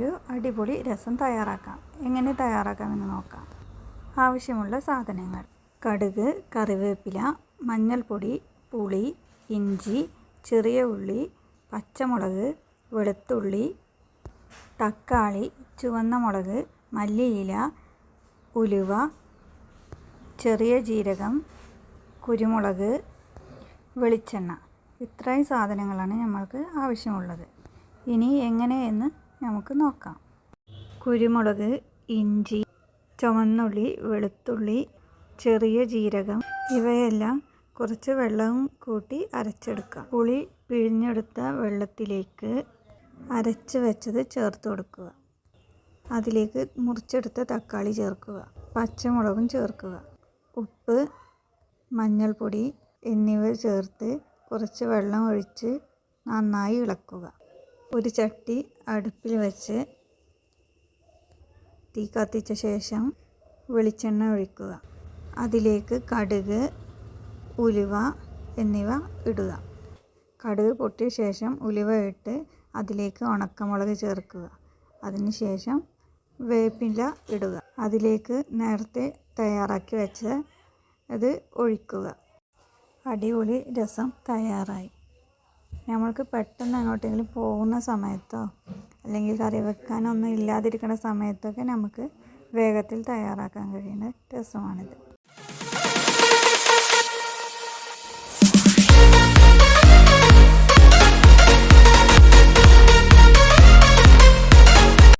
അടിപൊളി രസം തയ്യാറാക്കാം. എങ്ങനെ തയ്യാറാക്കാമെന്ന് നോക്കാം. ആവശ്യമുള്ള സാധനങ്ങൾ. കടുക് കറിവേപ്പില മഞ്ഞൾപ്പൊടി പുളി ഇഞ്ചി ചെറിയ ഉള്ളി പച്ചമുളക് വെളുത്തുള്ളി തക്കാളി ചുവന്ന മുളക് മല്ലിയില ഉലുവ ചെറിയ ജീരകം കുരുമുളക് വെളിച്ചെണ്ണ. ഇത്രയും സാധനങ്ങളാണ് നമ്മൾക്ക് ആവശ്യമുള്ളത്. ഇനി എങ്ങനെയെന്ന് നമുക്ക് നോക്കാം. കുരുമുളക് ഇഞ്ചി ചുവന്നുള്ളി വെളുത്തുള്ളി ചെറിയ ജീരകം ഇവയെല്ലാം കുറച്ച് വെള്ളവും കൂട്ടി അരച്ചെടുക്കാം. പുളി പിഴിഞ്ഞെടുത്ത വെള്ളത്തിലേക്ക് അരച്ച് വെച്ചത് ചേർത്ത് കൊടുക്കുക. അതിലേക്ക് മുറിച്ചെടുത്ത തക്കാളി ചേർക്കുക. പച്ചമുളകും ചേർക്കുക. ഉപ്പ് മഞ്ഞൾപ്പൊടി എന്നിവ ചേർത്ത് കുറച്ച് വെള്ളം ഒഴിച്ച് നന്നായി ഇളക്കുക. ഒരു ചട്ടി അടുപ്പിൽ വെച്ച് തീ കത്തിച്ച ശേഷം വെളിച്ചെണ്ണ ഒഴിക്കുക. അതിലേക്ക് കടുക് ഉലുവ എന്നിവ ഇടുക. കടുക് പൊട്ടിയ ശേഷം ഉലുവ ഇട്ട് അതിലേക്ക് ഉണക്കമുളക് ചേർക്കുക. അതിനുശേഷം വേപ്പില ഇടുക. അതിലേക്ക് നേരത്തെ തയ്യാറാക്കി വെച്ച അത് ഒഴിക്കുക. അടിപൊളി രസം തയ്യാറായി. നമ്മൾക്ക് പെട്ടെന്ന് അങ്ങോട്ടെങ്കിലും പോകുന്ന സമയത്തോ അല്ലെങ്കിൽ കറി വെക്കാനൊന്നും ഇല്ലാതിരിക്കുന്ന സമയത്തൊക്കെ നമുക്ക് വേഗത്തിൽ തയ്യാറാക്കാൻ കഴിയുന്ന രസമാണിത്.